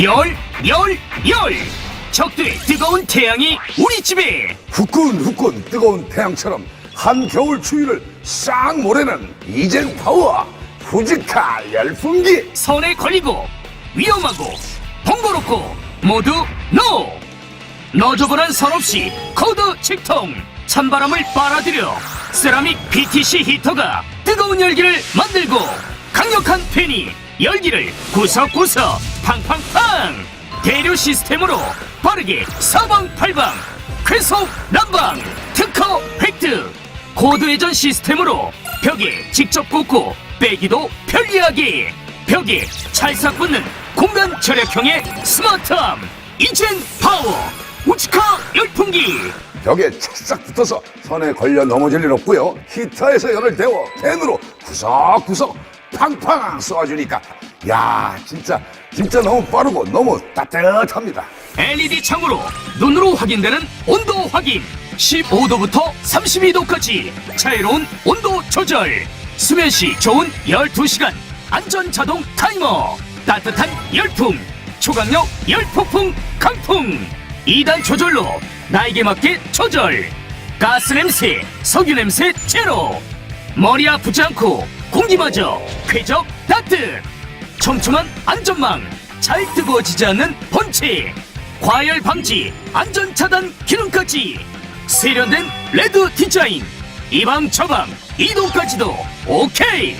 열, 열, 열! 적들의 뜨거운 태양이 우리 집에! 후끈후끈 뜨거운 태양처럼 한겨울 추위를 싹 몰아내는 이젠 파워 후지카 열풍기 선에 걸리고 위험하고 번거롭고 모두 NO! 너저분한 선 없이 코드 직통 찬바람을 빨아들여 세라믹 PTC 히터가 뜨거운 열기를 만들고 강력한 팬이 열기를 구석구석 팡팡팡! 대류 시스템으로 빠르게 사방팔방 쾌속 난방 특허 획득! 코드 회전 시스템으로 벽에 직접 꽂고 빼기도 편리하게! 벽에 찰싹 붙는 공간 절약형의 스마트함 이젠 파워! 우치카 열풍기! 벽에 착싹 붙어서 선에 걸려 넘어질 일 없고요. 히터에서 열을 데워 팬으로 구석구석 팡팡 쏘아주니까. 야 진짜 진짜 너무 빠르고 너무 따뜻합니다. LED 창으로 눈으로 확인되는 온도 확인. 15도부터 32도까지 자유로운 온도 조절. 수면 시 좋은 12시간 안전 자동 타이머. 따뜻한 열풍 초강력 열폭풍 강풍. 2단 조절로 나에게 맞게 조절. 가스 냄새 석유 냄새 제로. 머리 아프지 않고 공기마저 쾌적 따뜻 촘촘한 안전망 잘 뜨거워지지 않는 본체 과열 방지 안전 차단 기능까지 세련된 레드 디자인 이방 저방 이동까지도 오케이!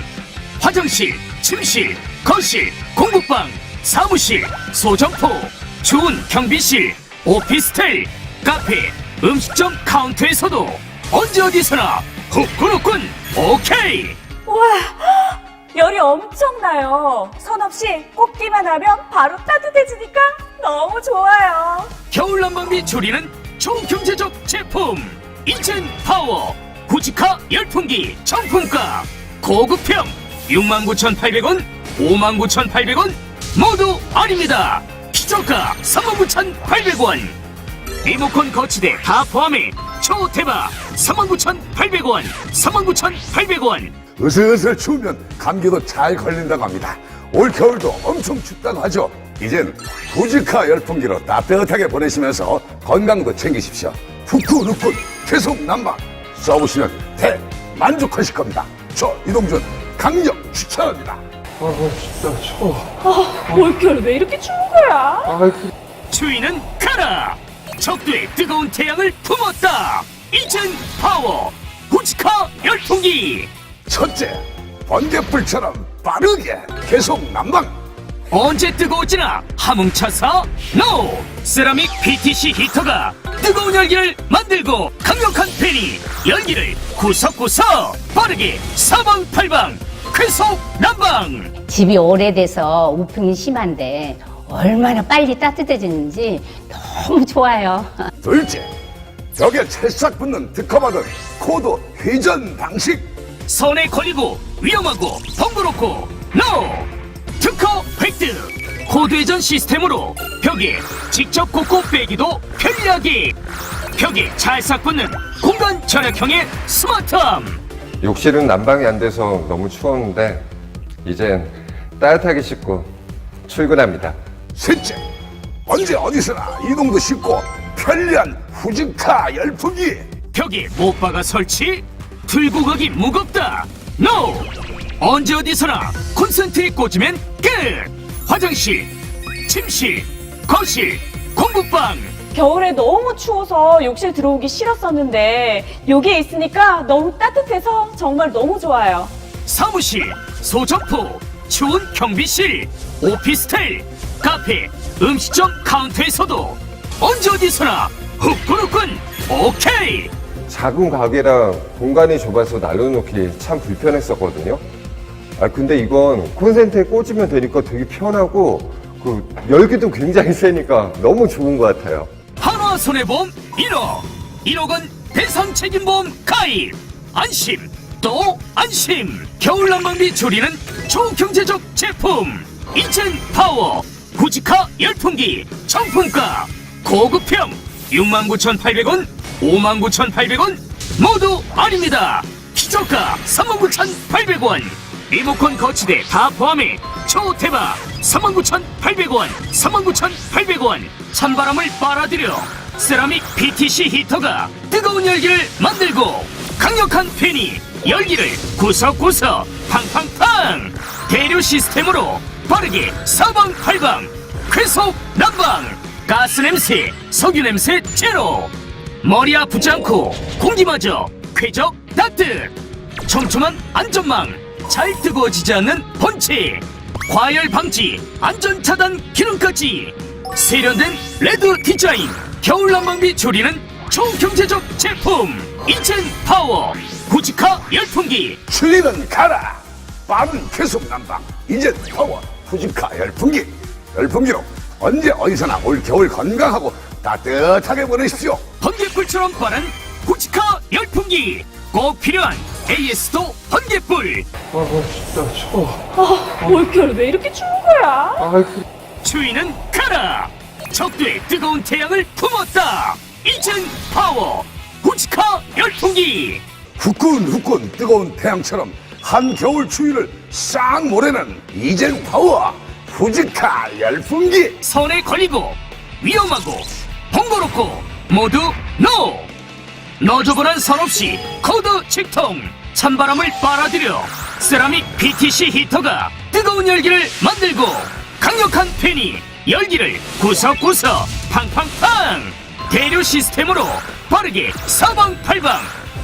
화장실 침실 거실 공부방 사무실 소정포 좋은 경비실 오피스텔 카페 음식점 카운터에서도 언제 어디서나 후끈후끈 오케이 우와, 열이 엄청나요. 선 없이 꽂기만 하면 바로 따뜻해지니까 너무 좋아요. 겨울 난방비 줄이는 초경제적 제품 이젠 파워 구지카 열풍기 정품가 고급형 69,800원 59,800원 모두 아닙니다 기저가 39,800원 리모컨 거치대 다 포함해 초대박 39,800원 39,800원 으슬으슬 추우면 감기도 잘 걸린다고 합니다. 올 겨울도 엄청 춥다고 하죠. 이젠 후지카 열풍기로 따뜻하게 보내시면서 건강도 챙기십시오. 후끈후끈 계속 난방 써보시면 대만족하실 겁니다. 저 이동준 강력 추천합니다. 아우 진짜 추워 올겨울 왜 이렇게 추운 거야? 아이고 추위는 가라 적들의 뜨거운 태양을 품었다 이젠 파워 구지카 열풍기 첫째, 번개불처럼 빠르게 계속 난방. 언제 뜨거워지나 함흥차사 NO! 세라믹 PTC 히터가 뜨거운 열기를 만들고 강력한 팬이 열기를 구석구석 빠르게 사방팔방 쾌속 난방 집이 오래돼서 우풍이 심한데 얼마나 빨리 따뜻해지는지 너무 좋아요. 둘째, 벽에 찰싹 붙는 특허받은 코드 회전 방식. 선에 걸리고 위험하고 번거롭고 NO! 특허 획득 회전 시스템으로 벽에 직접 꽂고 빼기도 편리하게 벽에 찰싹 붙는 공간 절약형의 스마트함 욕실은 난방이 안 돼서 너무 추웠는데 이젠 따뜻하게 씻고 출근합니다 셋째, 언제 어디서나 이동도 쉽고 편리한 후지카 열풍기. 벽에 못 박아 설치 들고 가기 무겁다 NO! 언제 어디서나 콘센트에 꽂으면 끝 화장실 침실 거실 공부방 겨울에 너무 추워서 욕실 들어오기 싫었었는데 여기에 있으니까 너무 따뜻해서 정말 너무 좋아요. 사무실 소점포 추운 경비실 오피스텔 카페 음식점 카운터에서도 언제 어디서나 후끈후끈 오케이 작은 가게랑 공간이 좁아서 날려놓기 참 불편했었거든요. 아 근데 이건 콘센트에 꽂으면 되니까 되게 편하고 그 열기도 굉장히 세니까 너무 좋은 것 같아요. 한화 손해보험 1억. 1억은 대상 책임보험 가입. 안심. 또 안심. 겨울 난방비 줄이는 초경제적 제품. 이젠 파워. 구지카 열풍기 정품가. 고급형 69,800원 59,800원 모두 아닙니다. 기저가 39,800원. 리모컨 거치대 다 포함해 초대박 39,800원 39,800원. 찬바람을 빨아들여 세라믹 PTC 히터가 뜨거운 열기를 만들고 강력한 팬이 열기를 구석구석 팡팡팡 대류 시스템으로 빠르게 사방팔방 쾌속 난방 가스 냄새 석유 냄새 제로 머리 아프지 않고 공기마저 쾌적 따뜻 촘촘한 안전망 잘 뜨거워지지 않는 본체 과열 방지 안전 차단 기능까지. 세련된 레드 디자인 겨울 난방비 줄이는 초경제적 제품 이젠 파워 후지카 열풍기. 추위는 가라! 빠른 계속 난방 이제 파워 후지카 열풍기. 열풍기로 언제 어디서나 올 겨울 건강하고 따뜻하게 보내십시오 번개불처럼 빠른 후지카 열풍기. 꼭 필요한 AS도 번개불. 올겨울 왜 이렇게 추운 거야? 아이고. 추위는 가라. 적들의 뜨거운 태양을 품었다. 이젠 파워 후지카 열풍기. 후끈 후끈 뜨거운 태양처럼 한겨울 추위를 싹 몰아내는 이젠 파워 후지카 열풍기. 선에 걸리고 위험하고 번거롭고 모두 NO 너저분한 선 없이 코드 직통 찬바람을 빨아들여 세라믹 PTC 히터가 뜨거운 열기를 만들고 강력한 팬이 열기를 구석구석 팡팡팡 대류 시스템으로 빠르게 사방팔방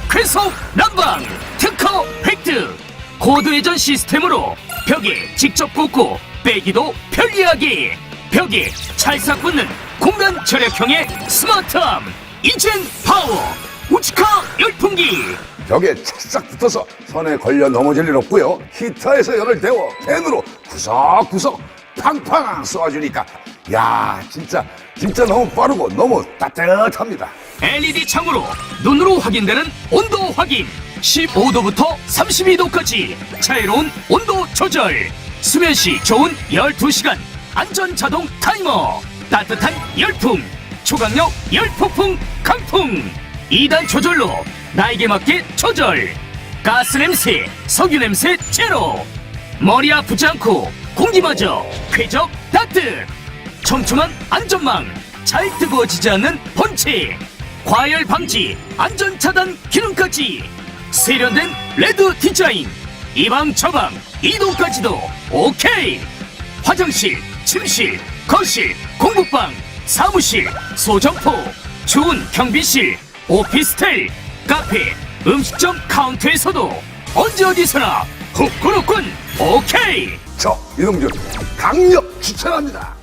쾌속 난방 특허 획득 코드 회전 시스템으로 벽에 직접 꽂고 빼기도 편리하게 벽에 찰싹 붙는 공간 절약형의 스마트함 이젠 파워 우치카 열풍기. 벽에 착싹 붙어서 선에 걸려 넘어질 일 없고요. 히터에서 열을 데워 팬으로 구석구석 팡팡 쏘아주니까. 야 진짜 진짜 너무 빠르고 너무 따뜻합니다. LED 창으로 눈으로 확인되는 온도 확인. 15도부터 32도까지 자유로운 온도 조절. 수면 시 좋은 12시간 안전 자동 타이머 따뜻한 열풍 초강력 열폭풍 강풍. 2단 조절로 나에게 맞게 조절. 가스 냄새 석유 냄새 제로. 머리 아프지 않고 공기마저 쾌적 따뜻. 촘촘한 안전망 잘 뜨거워지지 않는 본체 과열 방지 안전 차단 기능까지. 세련된 레드 디자인 이방 저방 이동까지도 오케이. 화장실 침실 거실 공부방 사무실 소정포 좋은 경비실 오피스텔 카페 음식점 카운터에서도 언제 어디서나 후끈후끈 오케이! 저 이동준 강력 추천합니다